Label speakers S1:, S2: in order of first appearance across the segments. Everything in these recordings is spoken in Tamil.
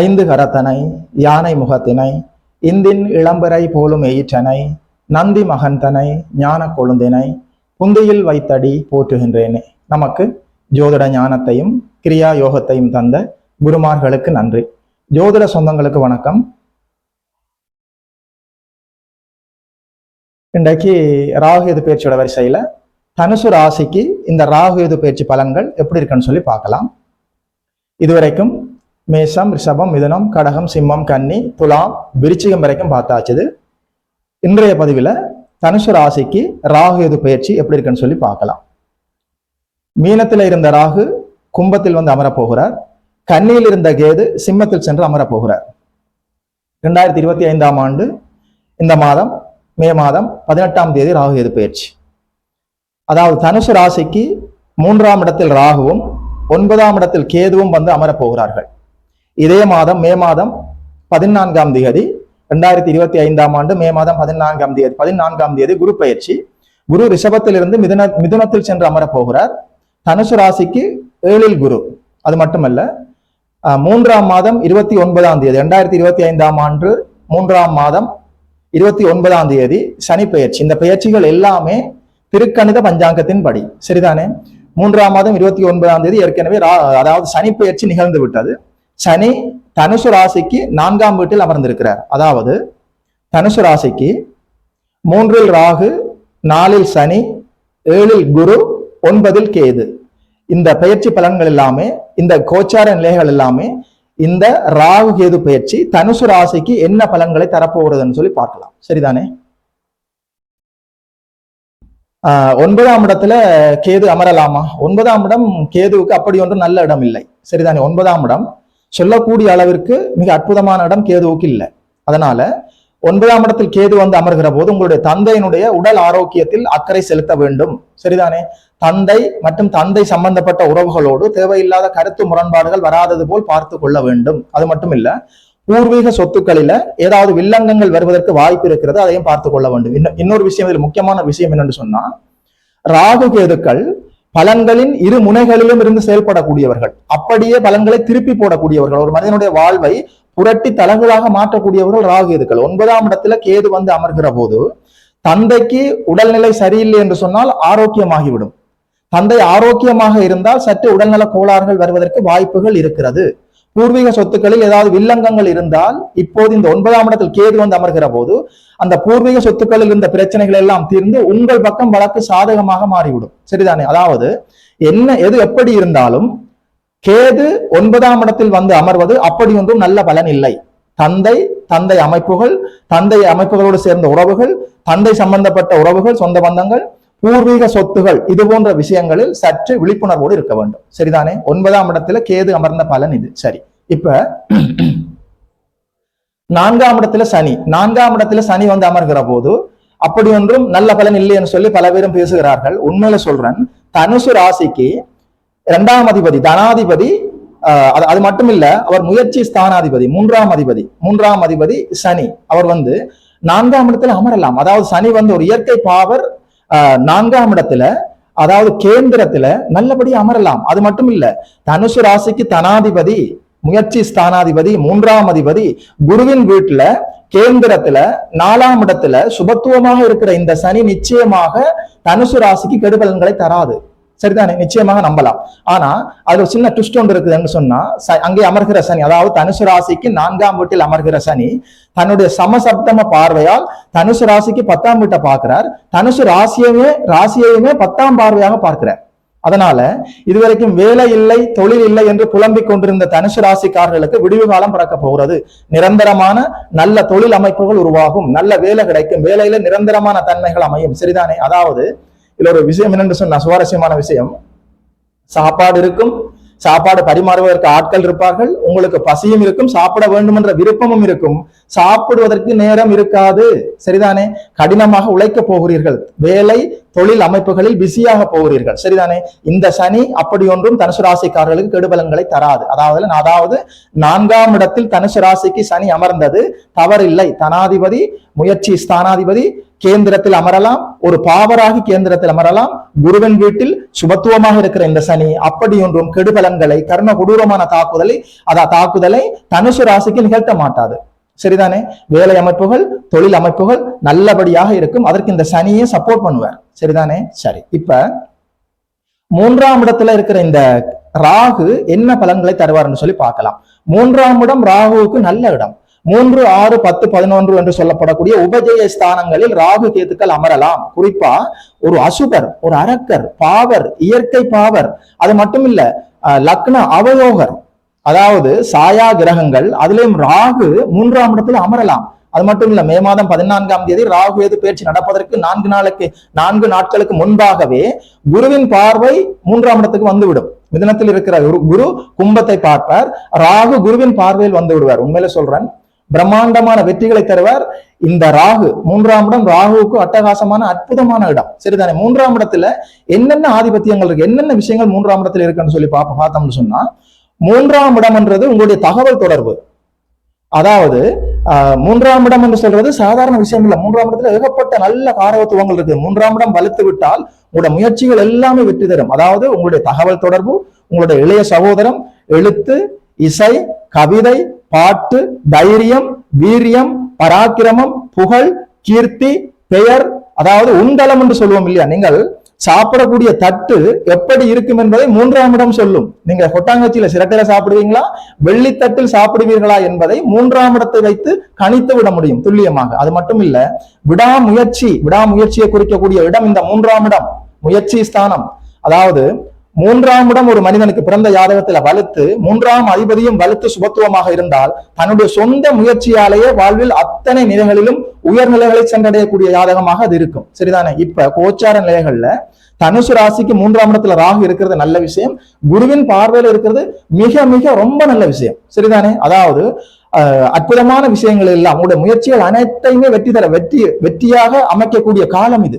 S1: ஐந்து கரத்தனை யானை முகத்தினை இந்தின் இளம்பரை போலும் எயிற்றனை நந்தி மகந்தனை ஞான கொழுந்தினை புந்தியில் வைத்தடி போற்றுகின்றேனே. நமக்கு ஜோதிட ஞானத்தையும் கிரியா யோகத்தையும் தந்த குருமார்களுக்கு நன்றி. ஜோதிட சொந்தங்களுக்கு வணக்கம். இன்றைக்கு ராகுயது பயிற்சியோட வரிசையில தனுசு ராசிக்கு இந்த ராகு எது பயிற்சி பலன்கள் எப்படி இருக்குன்னு சொல்லி பார்க்கலாம். இதுவரைக்கும் மேஷம் ரிஷபம் மிதனம் கடகம் சிம்மம் கன்னி துலாம் விருச்சிகம் வரைக்கும் பார்த்தாச்சுது. இன்றைய பதிவில் தனுசு ராசிக்கு ராகு எது பயிற்சி எப்படி இருக்குன்னு சொல்லி பார்க்கலாம். மீனத்தில் இருந்த ராகு கும்பத்தில் வந்து அமரப் போகிறார் கன்னியில் இருந்த கேது சிம்மத்தில் சென்று அமரப் போகிறார் ரெண்டாயிரத்தி இருபத்தி ஐந்தாம் ஆண்டு இந்த மாதம் மே மாதம் பதினெட்டாம் தேதி ராகு எது பயிற்சி. அதாவது தனுசு ராசிக்கு மூன்றாம் இடத்தில் ராகுவும் ஒன்பதாம் இடத்தில் கேதுவும் வந்து அமரப் போகிறார்கள் இதே மாதம் மே மாதம் பதினான்காம் தேதி ரெண்டாயிரத்தி இருபத்தி ஐந்தாம் ஆண்டு மே மாதம் பதினான்காம் தேதி பதினான்காம் தேதி குரு பயிற்சி. குரு ரிஷபத்திலிருந்து மிதுன மிதுனத்தில் சென்று அமரப் போகிறார். தனுசு ராசிக்கு ஏழில் குரு அது மட்டுமல்ல மூன்றாம் மாதம் இருபத்தி ஒன்பதாம் தேதி ரெண்டாயிரத்தி இருபத்தி ஐந்தாம் ஆண்டு மூன்றாம் மாதம் இருபத்தி ஒன்பதாம் தேதி சனி பெயர்ச்சி இந்த பெயர்ச்சிகள் எல்லாமே திருக்கணித பஞ்சாங்கத்தின் படி சரிதானே? மூன்றாம் மாதம் இருபத்தி ஒன்பதாம் தேதி ஏற்கனவே ரா- அதாவது சனி பெயர்ச்சி நிகழ்ந்து விட்டது. சனி தனுசு ராசிக்கு நான்காம் வீட்டில் அமர்ந்திருக்கிறார். அதாவது தனுசு ராசிக்கு மூன்றில் ராகு நாலில் சனி ஏழில் குரு ஒன்பதில் கேது. இந்த பயிற்சி பலன்கள் எல்லாமே இந்த கோச்சார நிலைகள் எல்லாமே இந்த ராகு கேது பயிற்சி தனுசு ராசிக்கு என்ன பலன்களை தரப்போகிறதுன்னு சொல்லி பார்க்கலாம். சரிதானே? ஆஹ் ஒன்பதாம் இடத்துல கேது அமரலாமா? ஒன்பதாம் இடம் கேதுவுக்கு அப்படி ஒன்றும் நல்ல இடம் இல்லை சரிதானே? ஒன்பதாம் இடம் சொல்லக்கூடிய அளவிற்கு மிக அற்புதமான இடம் கேதுவுக்கு இல்லை. அதனால ஒன்பதாம் இடத்தில் கேது வந்து அமர்கிற போது உங்களுடைய தந்தையினுடைய உடல் ஆரோக்கியத்தில் அக்கறை செலுத்த வேண்டும். சரிதானே? தந்தை மற்றும் தந்தை சம்பந்தப்பட்ட உறவுகளோடு தேவையில்லாத கருத்து முரண்பாடுகள் வராதது போல் பார்த்து கொள்ள வேண்டும். அது மட்டும் இல்ல பூர்வீக சொத்துக்களில ஏதாவது வில்லங்கங்கள் வருவதற்கு வாய்ப்பு இருக்கிறது அதையும் பார்த்து கொள்ள வேண்டும். இன்னும் இன்னொரு விஷயம் இதில் முக்கியமான விஷயம் என்னன்னு சொன்னா ராகு கேதுக்கள் பலன்களின் இரு முனைகளிலும் இருந்து செயல்படக்கூடியவர்கள். அப்படியே பலன்களை திருப்பி போடக்கூடியவர்கள். ஒரு மனிதனுடைய வாழ்வை புரட்டி தலகளாக மாற்றக்கூடியவர்கள் ராகேதுக்கள் ஒன்பதாம் இடத்துல கேது வந்து அமர்கிற போது தந்தைக்கு உடல்நிலை சரியில்லை என்று சொன்னால் ஆரோக்கியமாகிவிடும். தந்தை ஆரோக்கியமாக இருந்தால் சற்று உடல்நல கோளாறுகள் வருவதற்கு வாய்ப்புகள் இருக்கிறது. பூர்வீக சொத்துக்களில் ஏதாவது வில்லங்கங்கள் இருந்தால் இப்போது இந்த ஒன்பதாம் இடத்தில் கேது வந்து அமர்கிற போது அந்த பூர்வீக சொத்துக்களில் இருந்த பிரச்சனைகள் எல்லாம் தீர்ந்து உங்கள் பக்கம் வழக்கு சாதகமாக மாறிவிடும். சரிதானே? அதாவது என்ன எது எப்படி இருந்தாலும் கேது ஒன்பதாம் இடத்தில் வந்து அமர்வது அப்படி ஒன்றும் நல்ல பலன் இல்லை. தந்தை தந்தை அமைப்புகள் தந்தை அமைப்புகளோடு சேர்ந்த உறவுகள் தந்தை சம்பந்தப்பட்ட உறவுகள் சொந்த பந்தங்கள் பூர்வீக சொத்துகள் இது போன்ற விஷயங்களில் சற்று விழிப்புணர்வோடு இருக்க வேண்டும். சரிதானே? ஒன்பதாம் இடத்துல கேது அமர்ந்த பலன் இது. சரி. இப்ப நான்காம் இடத்துல சனி. நான்காம் இடத்துல சனி வந்து அமர்கிற போது அப்படி ஒன்றும் நல்ல பலன் இல்லைன்னு சொல்லி பல பேரும் பேசுகிறார்கள். உண்மையில சொல்றேன் தனுசு ராசிக்கு இரண்டாம் அதிபதி தனாதிபதி ஆஹ் அது அது மட்டும் இல்ல அவர் முயற்சி ஸ்தானாதிபதி மூன்றாம் அதிபதி மூன்றாம் அதிபதி சனி. அவர் வந்து நான்காம் இடத்துல அமரலாம். அதாவது சனி வந்து ஒரு இயற்கை பாவர் நான்காம் இடத்துல அதாவது கேந்திரத்துல நல்லபடி அமரலாம். அது மட்டும் இல்ல தனுசு ராசிக்கு தனாதிபதி முயற்சி ஸ்தானாதிபதி மூன்றாம் அதிபதி குருவின் வீட்டுல கேந்திரத்துல நாலாம் இடத்துல சுபத்துவமாக இருக்கிற இந்த சனி நிச்சயமாக தனுசு ராசிக்கு கெடுபலன்களை தராது. சரிதானே? நிச்சயமாக நம்பலாம். ஆனா அது சின்ன ட்விஸ்ட் ஒன்று இருக்குதுன்னு சொன்னா அங்கே அமர்கிற சனி அதாவது தனுசு ராசிக்கு நான்காம் வீட்டில் அமர்கிற சனி தன்னுடைய சமசப்தம பார்வையால் தனுசு ராசிக்கு பத்தாம் வீட்டை பார்க்கிறார். தனுசு ராசியவே ராசியையுமே பத்தாம் பார்வையாக பார்க்கிறார். அதனால இதுவரைக்கும் வேலை இல்லை தொழில் இல்லை என்று புலம்பிக் கொண்டிருந்த தனுசு ராசிக்காரர்களுக்கு விடிவு காலம் பிறக்க போகிறது. நிரந்தரமான நல்ல தொழில் அமைப்புகள் உருவாகும் நல்ல வேலை கிடைக்கும் வேலையில நிரந்தரமான தன்மைகள் அமையும். சரிதானே? அதாவது இதுல ஒரு விஷயம் என்னென்று சொன்ன சுவாரஸ்யமான விஷயம். சாப்பாடு இருக்கும். சாப்பாடு பரிமாறுவதற்கு ஆட்கள் இருப்பார்கள். உங்களுக்கு பசியும் இருக்கும். சாப்பிட வேண்டும் என்ற விருப்பமும் இருக்கும். சாப்பிடுவதற்கு நேரம் இருக்காது. சரிதானே? கடினமாக உழைக்க போகிறீர்கள். வேலை தொழில் அமைப்புகளில் பிஸியாக போகிறீர்கள். சரிதானே? இந்த சனி அப்படி ஒன்றும் தனுசு ராசிக்காரர்களுக்கு கெடுபலங்களை தராது. அதாவது அதாவது நான்காம் இடத்தில் தனுசு ராசிக்கு சனி அமர்ந்தது. தவறில்லை. தனாதிபதி முயற்சி ஸ்தானாதிபதி கேந்திரத்தில் அமரலாம். ஒரு பாவராகி கேந்திரத்தில் அமரலாம். குருவின் வீட்டில் சுபத்துவமாக இருக்கிற இந்த சனி அப்படி ஒன்றும் கெடுபலங்களை கர்ம கொடூரமான தாக்குதலை அதா தாக்குதலை தனுசு ராசிக்கு நிகழ்த்த மாட்டாது. சரிதானே? வேலை அமைப்புகள் தொழில் அமைப்புகள் நல்லபடியாக இருக்கும். அதற்கு இந்த சனியை சப்போர்ட் பண்ணுவார். சரிதானே? சரி. இப்ப மூன்றாம் இடத்துல இருக்கிற இந்த ராகு என்ன பலன்களை தருவார்னு சொல்லி பார்க்கலாம். மூன்றாம் இடம் ராகுவுக்கு நல்ல இடம். மூன்று ஆறு பத்து பதினொன்று என்று சொல்லப்படக்கூடிய உபஜய ஸ்தானங்களில் ராகு கேத்துக்கள் அமரலாம். குறிப்பா ஒரு அசுபர் ஒரு அரக்கர் பாவர் இயற்கை பாவர். அது மட்டும் இல்ல லக்ன அவயோகர் அதாவது சாயா கிரகங்கள் அதிலும் ராகு மூன்றாம் இடத்துல அமரலாம். அது மட்டும் இல்ல மே மாதம் பதினான்காம் தேதி ராகு எது பயிற்சி நடப்பதற்கு நான்கு நாளுக்கு நான்கு நாட்களுக்கு முன்பாகவே குருவின் பார்வை மூன்றாம் இடத்துக்கு வந்துவிடும். மிதனத்தில் இருக்கிற குரு- கும்பத்தை பார்ப்பார். ராகு குருவின் பார்வையில் வந்து விடுவார். உண்மையில சொல்றேன் பிரம்மாண்டமான வெற்றிகளை தருவார். இந்த ராகு மூன்றாம் இடம் ராகுவுக்கு அட்டகாசமான அற்புதமான இடம். சரிதானே? மூன்றாம் இடத்துல என்னென்ன ஆதிபத்தியங்கள் இருக்கு? என்னென்ன விஷயங்கள் மூன்றாம் இடத்துல இருக்குன்னு சொல்லி பார்ப்போம் பார்த்தோம்னு சொன்னா மூன்றாம் இடம்ன்றது உங்களுடைய தகவல் தொடர்பு. அதாவது ஆஹ், மூன்றாம் இடம் என்று சொல்றது சாதாரண விஷயம் இல்லை. மூன்றாம் இடத்துல ஏகப்பட்ட நல்ல காரகத்துவங்கள் இருக்கு மூன்றாம் இடம் வலுத்து விட்டால் உங்களோட முயற்சிகள் எல்லாமே வெற்றி தரும். அதாவது உங்களுடைய தகவல் தொடர்பு உங்களுடைய இளைய சகோதரம் எழுத்து இசை கவிதை பாட்டு தைரியம் வீரியம் பராக்கிரமம் புகழ் கீர்த்தி பெயர் அதாவது உண்டலம் என்று சொல்லுவோம் இல்லையா? நீங்கள் சாப்பிடக்கூடிய தட்டு எப்படி இருக்கும் என்பதை மூன்றாம் இடம் சொல்லும். நீங்க கொட்டாங்கச்சியில சிரட்டையில சாப்பிடுவீங்களா? வெள்ளித்தட்டில் சாப்பிடுவீர்களா என்பதை மூன்றாம் இடத்தை வைத்து கணித்து விட முடியும் துல்லியமாக. அது மட்டும் இல்ல விடாமுயற்சி விடாமுயற்சியை குறிக்கக்கூடிய இடம் இந்த மூன்றாம் இடம் முயற்சி ஸ்தானம். அதாவது மூன்றாம் இடம் ஒரு மனிதனுக்கு பிறந்த ஜாதகத்துல வலுத்து மூன்றாம் அதிபதியும் வலுத்து சுபத்துவமாக இருந்தால் தன்னுடைய சொந்த முயற்சியாலேயே வாழ்வில் அத்தனை நிலைகளிலும் உயர்நிலைகளை சென்றடையக்கூடிய ஜாதகமாக அது இருக்கும். சரிதானே? இப்ப கோச்சார நிலைகள்ல தனுசு ராசிக்கு மூன்றாம் இடத்துல ராகு இருக்கிறது நல்ல விஷயம். குருவின் பார்வையில இருக்கிறது மிக மிக ரொம்ப நல்ல விஷயம். சரிதானே? அதாவது அற்புதமான விஷயங்கள் எல்லாம் உங்களுடைய முயற்சிகள் அனைத்தையுமே வெற்றி தர வெற்றி வெற்றியாக அமைக்கக்கூடிய காலம் இது.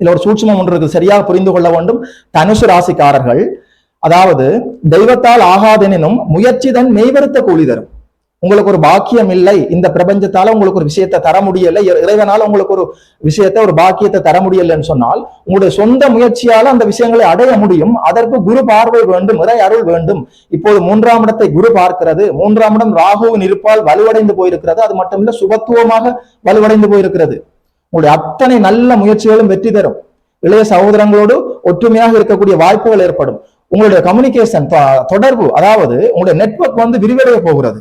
S1: இதுல ஒரு சூட்சமம் ஒன்று இருக்கு சரியாக புரிந்து கொள்ள வேண்டும். தனுசு ராசிக்காரர்கள் அதாவது தெய்வத்தால் ஆகாதெனினும் முயற்சி தன் மெய்வருத்த கூலி தரும். உங்களுக்கு ஒரு பாக்கியம் இல்லை. இந்த பிரபஞ்சத்தால உங்களுக்கு ஒரு விஷயத்தை தர முடியல. இறைவனால உங்களுக்கு ஒரு விஷயத்தை ஒரு பாக்கியத்தை தர முடியலைன்னு சொன்னால் உங்களுடைய சொந்த முயற்சியால அந்த விஷயங்களை அடைய முடியும். அதற்கு குரு பார்வை வேண்டும் இறை அருள் வேண்டும். இப்போது மூன்றாம் இடத்தை குரு பார்க்கிறது. மூன்றாம் இடம் ராகுவின் இருப்பால் வலுவடைந்து போயிருக்கிறது. அது மட்டுமில்ல சுபத்துவமாக வலுவடைந்து போயிருக்கிறது. உங்களுடைய அத்தனை நல்ல முயற்சிகளும் வெற்றி தரும். இளைய சகோதரங்களோடு ஒற்றுமையாக இருக்கக்கூடிய வாய்ப்புகள் ஏற்படும். உங்களுடைய கம்யூனிகேஷன் தொடர்பு அதாவது உங்களுடைய நெட்வொர்க் வந்து விரிவடைய போகிறது.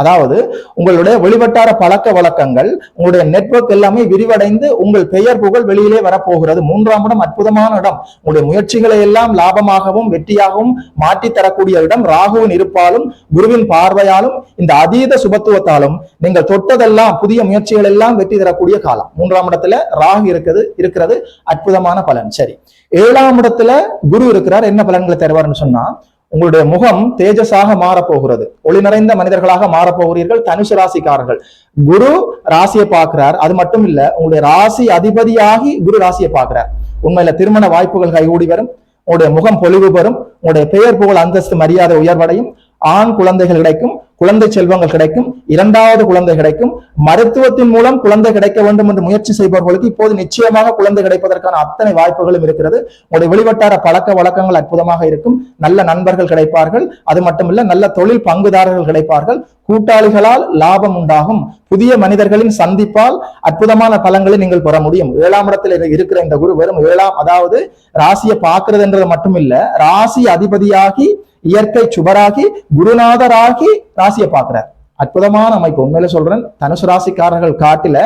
S1: அதாவது உங்களுடைய வெளிவட்டார பழக்க வழக்கங்கள் உங்களுடைய நெட்வொர்க் எல்லாமே விரிவடைந்து உங்கள் பெயர் புகழ் வெளியிலே வரப்போகிறது. மூன்றாம் இடம் அற்புதமான இடம். உங்களுடைய முயற்சிகளை எல்லாம் லாபமாகவும் வெற்றியாகவும் மாற்றி தரக்கூடிய இடம். ராகுவின் இருப்பாலும் குருவின் பார்வையாலும் இந்த அதீத சுபத்துவத்தாலும் நீங்கள் தொட்டதெல்லாம் புதிய முயற்சிகள் எல்லாம் வெற்றி தரக்கூடிய காலம். மூன்றாம் இடத்துல ராகு இருக்குது இருக்கிறது. அற்புதமான பலன். சரி. ஏழாம் இடத்துல குரு இருக்கிறார். என்ன பலன்களை தருவார்னு சொன்னா உங்களுடைய முகம் தேஜஸாக மாறப்போகிறது. ஒளி நிறைந்த மனிதர்களாக மாறப்போகிறீர்கள் தனுசு ராசிக்காரர்கள். குரு ராசியை பார்க்கிறார். அது மட்டும் இல்ல உங்களுடைய ராசி அதிபதியாகி குரு ராசியை பார்க்கிறார். உண்மையில திருமண வாய்ப்புகள் கைகூடி வரும். உங்களுடைய முகம் பொலிவு பெறும். உங்களுடைய பெயர் புகழ் அந்தஸ்து மரியாதை உயர்வடையும். ஆண் குழந்தைகள் கிடைக்கும் குழந்தை செல்வங்கள் கிடைக்கும் இரண்டாவது குழந்தை கிடைக்கும். மருத்துவத்தின் மூலம் குழந்தை கிடைக்க வேண்டும் என்று முயற்சி செய்பவர்களுக்கு இப்போது நிச்சயமாக குழந்தை கிடைப்பதற்கான அத்தனை வாய்ப்புகளும் இருக்கிறது. உங்களுடைய வெளிவட்டார பழக்க வழக்கங்கள் அற்புதமாக இருக்கும். நல்ல நண்பர்கள் கிடைப்பார்கள். அது மட்டுமில்ல நல்ல தொழில் பங்குதாரர்கள் கிடைப்பார்கள். கூட்டாளிகளால் லாபம் உண்டாகும். புதிய மனிதர்களின் சந்திப்பால் அற்புதமான பலங்களை நீங்கள் பெற முடியும். ஏழாம் இடத்தில் இருக்கிற இந்த குரு வெறும் ஏழாம் அதாவது ராசியை பார்க்கிறதுன்றது மட்டுமில்ல ராசி அதிபதியாகி இயற்கை சுபராகி குருநாதராகி ராசியை பார்க்கிறார். அற்புதமான அமைப்பு. உண்மையில சொல்றேன் தனுசு ராசிக்காரர்கள் காட்டில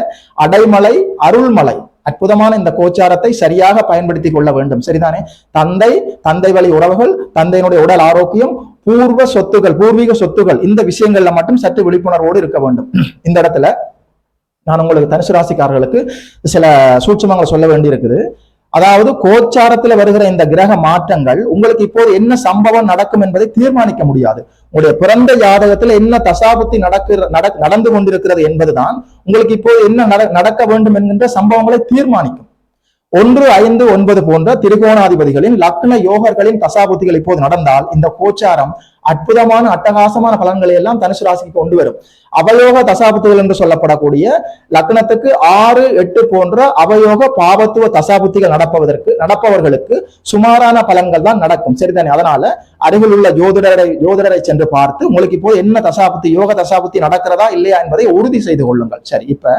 S1: அடைமலை அருள்மலை அற்புதமான இந்த கோச்சாரத்தை சரியாக பயன்படுத்தி கொள்ள வேண்டும். சரிதானே? தந்தை தந்தை வழி உறவுகள் தந்தையினுடைய உடல் ஆரோக்கியம் பூர்வ சொத்துகள் பூர்வீக சொத்துகள் இந்த விஷயங்கள்ல மட்டும் சற்று விழிப்புணர்வோடு இருக்க வேண்டும். இந்த இடத்துல நான் உங்களுக்கு தனுசு ராசிக்காரர்களுக்கு சில சூட்சமங்களை சொல்ல வேண்டி இருக்குது அதாவது கோச்சாரத்துல வருகிற இந்த கிரக மாற்றங்கள் உங்களுக்கு இப்போது என்ன சம்பவம் நடக்கும் என்பதை தீர்மானிக்க முடியாது. உங்களுடைய பிறந்த ஜாதகத்துல என்ன தசாபத்தி நடக்கிற நடந்து கொண்டிருக்கிறது என்பதுதான் உங்களுக்கு இப்போது என்ன நட- நடக்க வேண்டும் என்கின்ற சம்பவங்களை தீர்மானிக்கும். ஒன்று ஐந்து ஒன்பது போன்ற திரிகோணாதிபதிகளின் லக்ன யோகர்களின் தசாபுத்திகள் இப்போது நடந்தால் இந்த கோச்சாரம் அற்புதமான அட்டகாசமான பலன்களை எல்லாம் தனுசு ராசிக்கு கொண்டு வரும். அவயோக தசாபுத்திகள் என்று சொல்லப்படக்கூடிய லக்னத்துக்கு ஆறு எட்டு போன்ற அவயோக பாவத்துவ தசாபுத்திகள் நடப்பதற்கு நடப்பவர்களுக்கு சுமாரான பலன்கள் தான் நடக்கும். சரிதானே? அதனால அருகில் உள்ள ஜோதிடரை ஜோதிடரை சென்று பார்த்து உங்களுக்கு இப்போ என்ன தசாபுத்தி யோக தசாபுத்தி நடக்கிறதா இல்லையா என்பதை உறுதி செய்து கொள்ளுங்கள். சரி இப்ப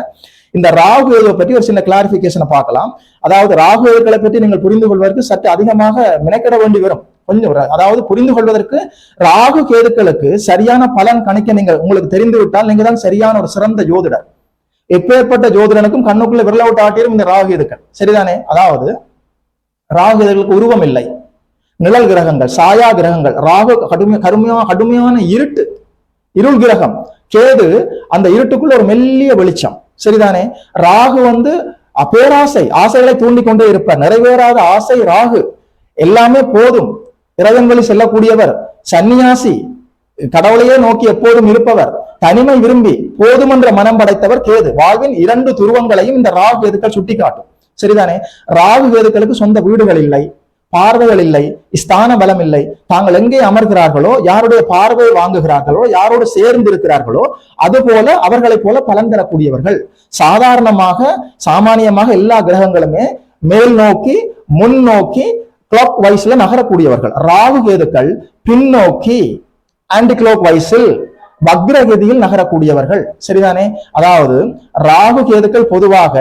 S1: இந்த ராகு கேதுவை பற்றி ஒரு சின்ன கிளாரிபிகேஷனை பார்க்கலாம். அதாவது ராகு கேதுக்களை பற்றி நீங்கள் புரிந்து கொள்வதற்கு சற்று அதிகமாக மெனக்கிட வேண்டி வரும். கொஞ்சம் அதாவது புரிந்து கொள்வதற்கு ராகு கேதுக்களுக்கு சரியான பலன் கணிக்க நீங்கள் உங்களுக்கு தெரிந்து விட்டால் நீங்க தான் சரியான ஒரு சிறந்த ஜோதிடர். எப்பேற்பட்ட ஜோதிடனுக்கும் கண்ணுக்குள்ள விரல விட்டு ஆட்டியும் இந்த ராகு எதுக்கள் சரிதானே? அதாவது ராகு எதுகளுக்கு உருவம் இல்லை. நிழல் கிரகங்கள் சாயா கிரகங்கள் ராகு கடுமை கடுமையான கடுமையான இருட்டு இருள் கிரகம். கேது அந்த இருட்டுக்குள்ள ஒரு மெல்லிய வெளிச்சம். சரிதானே? ராகு வந்து அப்பேராசை பேராசை ஆசைகளை தூண்டி கொண்டே இருப்பார். நிறைவேறாத ஆசை ராகு எல்லாமே போதும். இறைவன் வழி செல்லக்கூடியவர் சன்னியாசி கடவுளையே நோக்கி எப்போதும் இருப்பவர் தனிமை விரும்பி போதுமன்ற மனம் படைத்தவர் கேது. வாழ்வின் இரண்டு துருவங்களையும் இந்த ராகு கேதுக்கள் சுட்டிக்காட்டும். சரிதானே? ராகு கேதுக்களுக்கு சொந்த வீடுகள் இல்லை. பார்வைகள் இல்லை ஸ்தான பலம் இல்லை தாங்கள் எங்கே அமர்கிறார்களோ யாருடைய பார்வையை வாங்குகிறார்களோ யாரோடு சேர்ந்து இருக்கிறார்களோ அதுபோல அவர்களைப் போல பலன் தரக்கூடியவர்கள். சாதாரணமாக சாமானியமாக எல்லா கிரகங்களுமே மேல் நோக்கி முன் நோக்கி கிளாக் வைஸ்ல நகரக்கூடியவர்கள். ராகு கேதுக்கள் பின்னோக்கி ஆன்டி கிளாக் வைஸில் வக்ரகதியில் நகரக்கூடியவர்கள். சரிதானே? அதாவது ராகு கேதுக்கள் பொதுவாக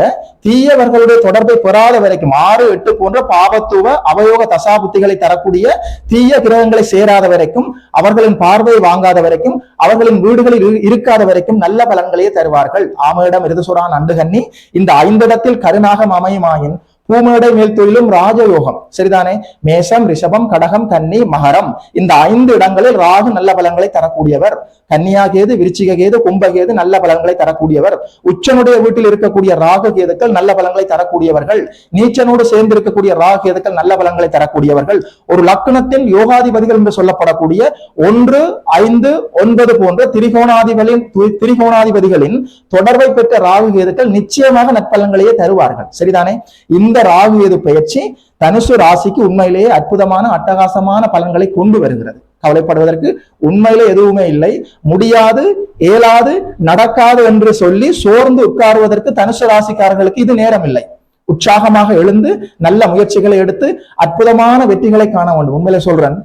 S1: தீயவர்களுடைய தொடர்பை பெறாத வரைக்கும் ஆறு எட்டு போன்ற பாவத்துவ அவயோக தசாபுத்திகளை தரக்கூடிய தீய கிரகங்களை சேராத வரைக்கும் அவர்களின் பார்வையை வாங்காத வரைக்கும் அவர்களின் வீடுகளில் இரு- இருக்காத வரைக்கும் நல்ல பலன்களையே தருவார்கள். ஆமையிடம் இருதுசுரான் அண்டுகண்ணி இந்த ஐந்திடத்தில் கருணாகம் அமையுமாயின் பூமேடை மேல் தொழிலும் ராஜயோகம். சரிதானே? மேஷம் ரிஷபம் கடகம் கன்னி மகரம். இந்த ஐந்து இடங்களில் ராகு நல்ல பலன்களை தரக்கூடியவர். கன்னியாகேது கேது கும்பகேது நல்ல பலன்களை தரக்கூடியவர். உச்சனுடைய வீட்டில் இருக்கக்கூடிய ராகு கேதுக்கள் நல்ல பலன்களை தரக்கூடியவர்கள். நீச்சனோடு சேர்ந்து இருக்கக்கூடிய ராகு கேதுக்கள் நல்ல பலன்களை தரக்கூடியவர்கள். ஒரு லக்னத்தின் யோகாதிபதிகள் என்று சொல்லப்படக்கூடிய ஒன்று ஐந்து ஒன்பது போன்ற திரிகோணாதிபதிகளின் திரிகோணாதிபதிகளின் தொடர்பை பெற்ற ராகு கேதுக்கள் நிச்சயமாக நற்பலன்களையே தருவார்கள். சரிதானே? இந்த இந்த ராகு கேது பயிற்சி தனுசு ராசிக்கு உண்மையிலேயே அற்புதமான அட்டகாசமான பலன்களை கொண்டு வருகிறது. கவலைப்படுவதற்கு உண்மையில எதுவுமே இல்லை. முடியாது இயலாது நடக்காது என்று சொல்லி சோர்ந்து உட்காருவதற்கு தனுசு ராசிக்காரர்களுக்கு இது நேரம் இல்லை. உற்சாகமாக எழுந்து நல்ல முயற்சிகளை எடுத்து அற்புதமான வெற்றிகளை காண வேண்டும். உண்மையிலே சொல்றேன்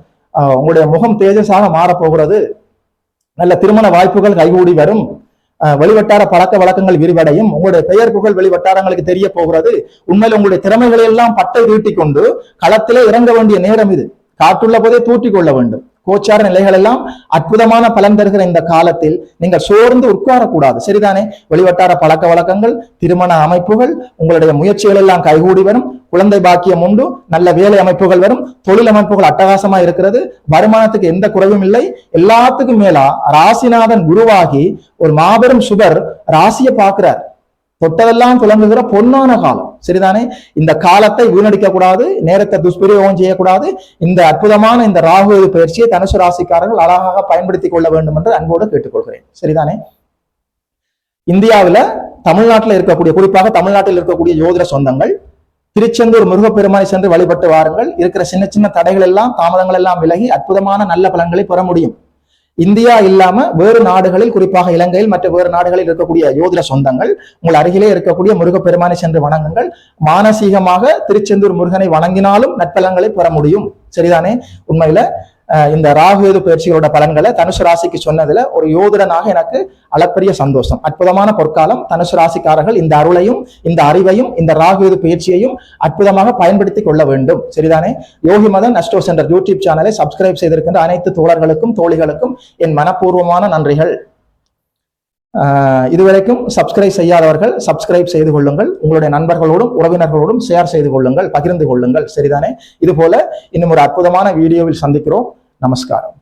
S1: உங்களுடைய முகம் தேஜஸாக மாறப்போகிறது. நல்ல திருமண வாய்ப்புகள் கைகூடி வரும். வெளிவட்டார பழக்க வழக்கங்கள் விரிவடையும். உங்களுடைய பெயர் புகழ் வெளிவட்டாரங்களுக்கு தெரிய போகிறது. உண்மையில் உங்களுடைய திறமைகளை எல்லாம் பட்டை தீட்டிக் கொண்டு களத்திலே இறங்க வேண்டிய நேரம் இது. காற்றுள்ள போதே தூற்றிக் கொள்ள வேண்டும். கோச்சார நிலைகள் எல்லாம் அற்புதமான பலன் தருகிற இந்த காலத்தில் நீங்கள் சோர்ந்து உட்காரக்கூடாது. சரிதானே? வெளிவட்டார பழக்க வழக்கங்கள் திருமண அமைப்புகள் உங்களுடைய முயற்சிகள் எல்லாம் கைகூடி வரும். குழந்தை பாக்கியம் உண்டு நல்ல வேலை அமைப்புகள் வரும். தொழில் அமைப்புகள் அட்டகாசமா இருக்கிறது. வருமானத்துக்கு எந்த குறைவும் இல்லை. எல்லாத்துக்கும் மேலா ராசிநாதன் குருவாகி ஒரு மாபெரும் சுபர் ராசியை பார்க்கிறார். தொட்டதெல்லாம் துலங்குகிற பொன்னான காலம். சரிதானே? இந்த காலத்தை வீணடிக்க கூடாது நேரத்தை துஷ்பிரயோகம் செய்யக்கூடாது. இந்த அற்புதமான இந்த ராகு பயிற்சியை தனுசு ராசிக்காரர்கள் அழகாக பயன்படுத்திக் கொள்ள வேண்டும் என்று அன்போடு கேட்டுக்கொள்கிறேன். சரிதானே? இந்தியாவுல தமிழ்நாட்டில் இருக்கக்கூடிய குறிப்பாக தமிழ்நாட்டில் இருக்கக்கூடிய ஜோதிட சொந்தங்கள் திருச்செந்தூர் முருகப்பெருமானை சென்று வழிபட்டு வாருங்கள். இருக்கிற சின்ன சின்ன தடைகள் எல்லாம் தாமதங்கள் எல்லாம் விலகி அற்புதமான நல்ல பலன்களை பெற முடியும். இந்தியா இல்லாம வேறு நாடுகளில் குறிப்பாக இலங்கையில் மற்ற வேறு நாடுகளில் இருக்கக்கூடிய யோதிட சொந்தங்கள் உங்கள் அருகிலே இருக்கக்கூடிய முருகப்பெருமானை சென்று வணங்குங்கள். மானசீகமாக திருச்செந்தூர் முருகனை வணங்கினாலும் நட்பலங்களை பெற முடியும். சரிதானே? உண்மையில இந்த ராகுவேது பயிற்சிகளோட பலன்களை தனுசு ராசிக்கு சொன்னதுல ஒரு யோதிடனாக எனக்கு அளப்பரிய சந்தோஷம். அற்புதமான பொற்காலம் தனுசு ராசிக்காரர்கள் இந்த அருளையும் இந்த அறிவையும் இந்த ராகுவேது பயிற்சியையும் அற்புதமாக பயன்படுத்திக் கொள்ள வேண்டும். சரிதானே? Yogi Madan astro centre YouTube சேனலை சப்ஸ்கிரைப் செய்திருக்கின்ற அனைத்து தோழர்களுக்கும் தோழிகளுக்கும் என் மனப்பூர்வமான நன்றிகள். இதுவரைக்கும் சப்ஸ்கிரைப் செய்யாதவர்கள் சப்ஸ்கிரைப் செய்து கொள்ளுங்கள். உங்களுடைய நண்பர்களோடும் உறவினர்களோடும் ஷேர் செய்து கொள்ளுங்கள் பகிர்ந்து கொள்ளுங்கள். சரிதானே? இதுபோல இன்னும் ஒரு அற்புதமான வீடியோவில் சந்திக்கிறோம். நமஸ்காரம்.